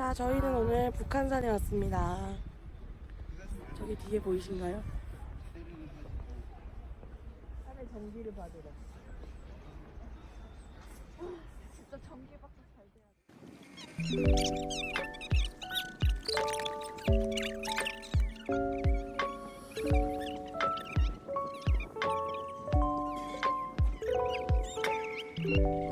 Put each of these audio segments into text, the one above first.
자, 저희는 오늘 북한산에 왔습니다. 저기 뒤에 보이신가요? 산의 전기를 받으러. 진짜 전기 밖에 잘 돼야 돼.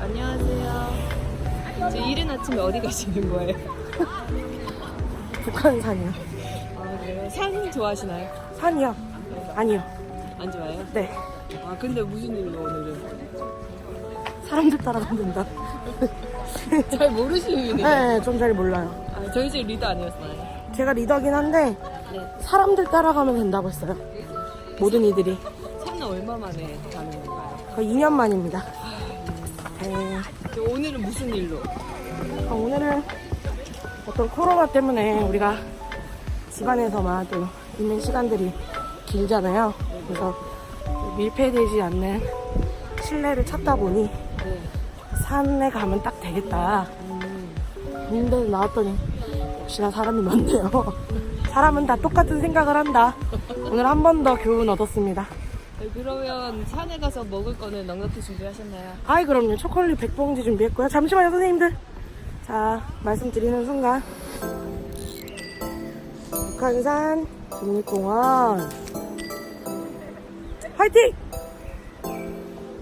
안녕하세요. 저 이른 아침에 어디 가시는 거예요? 북한산이요. 아, 그래요? 산 좋아하시나요? 산이요? 아니요. 안 좋아해요? 네. 아, 근데 무슨 일로 오늘은? 사람들 따라다닌다. 잘 모르시는 네. 네, 좀 잘 몰라요. 아, 저희 집 리더 아니었나요? 제가 리더긴 한데, 네. 사람들 따라가면 된다고 했어요. 모든 이들이. 산은 얼마 만에 가는 건가요? 거의 2년 만입니다. 네. 저 오늘은 무슨 일로? 아, 오늘은 어떤 코로나 때문에 우리가 집안에서만 또 있는 시간들이 길잖아요. 그래서 밀폐되지 않는 실내를 찾다 보니 네. 산에 가면 딱 되겠다. 음, 근데 나왔더니 역시나 사람이 많네요. 사람은 다 똑같은 생각을 한다. 오늘 한 번 더 교훈 얻었습니다. 네, 그러면 산에 가서 먹을 거는 넉넉히 준비하셨나요? 아이 그럼요. 초콜릿 100봉지 준비했고요. 잠시만요 선생님들. 자 말씀드리는 순간 북한산 국립공원 화이팅!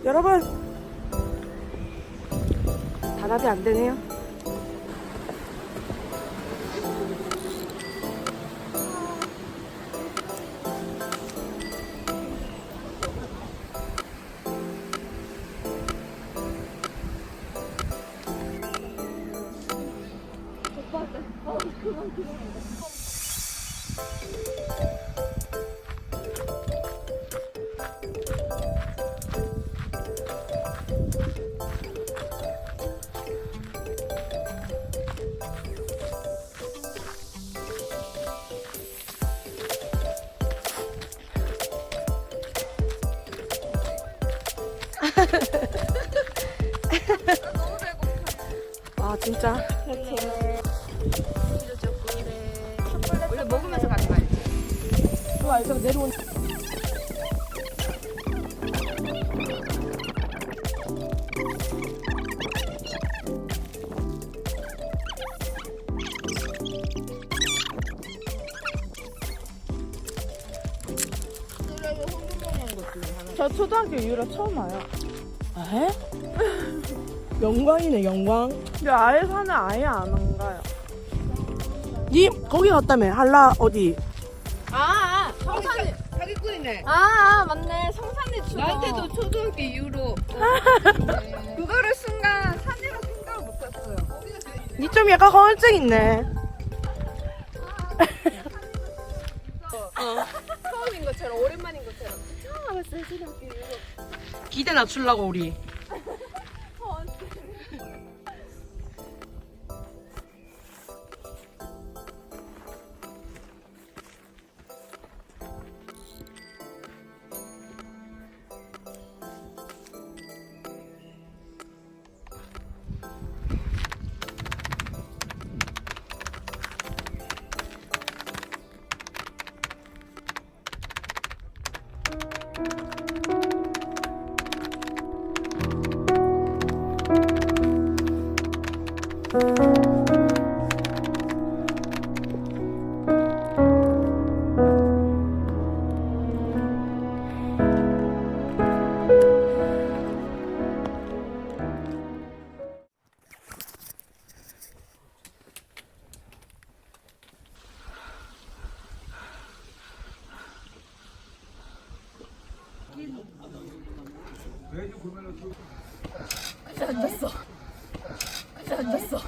여러분 단합이 안 되네요. 아 진짜 원래 먹으면서 가는 거 알지? 좋아 이거 내려온 저 초등학교 이후로 처음 와요. 에? 영광이네 영광. 근데 아예 산에 아예 안안 가요. 님 거기 갔다며 한라 어디? 아, 아 성산이 사기꾼이네. 아, 아 맞네. 성산이 추 나한테도 초등학교 이후로 그거를 순간 산이라 생각을 못했어요. 니 좀 약간 허언증 있네. 처음인 것처럼 오랜만인 것처럼. 처음 와봤어요 초등학교 이후로. 기대 낮추려고 우리. 앉았어. 앉았어.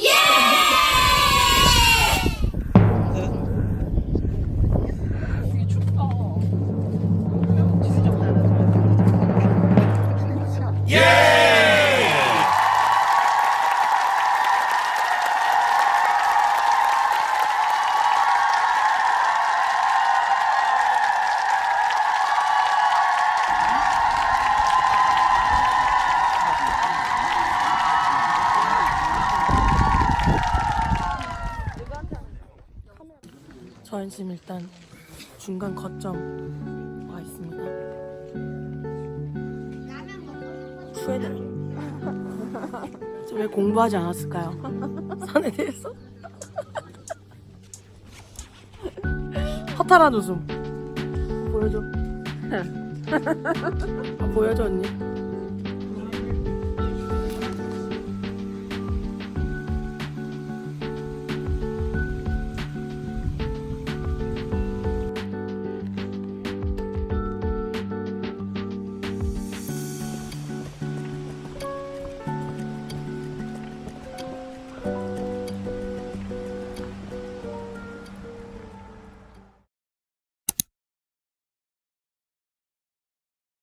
예! 저는 지금 일단 중간 거점 와 있습니다. 후회들. 왜 공부하지 않았을까요? 산에 대해서? 허탈한 웃음. 보여줘. 아, 보여줘 언니.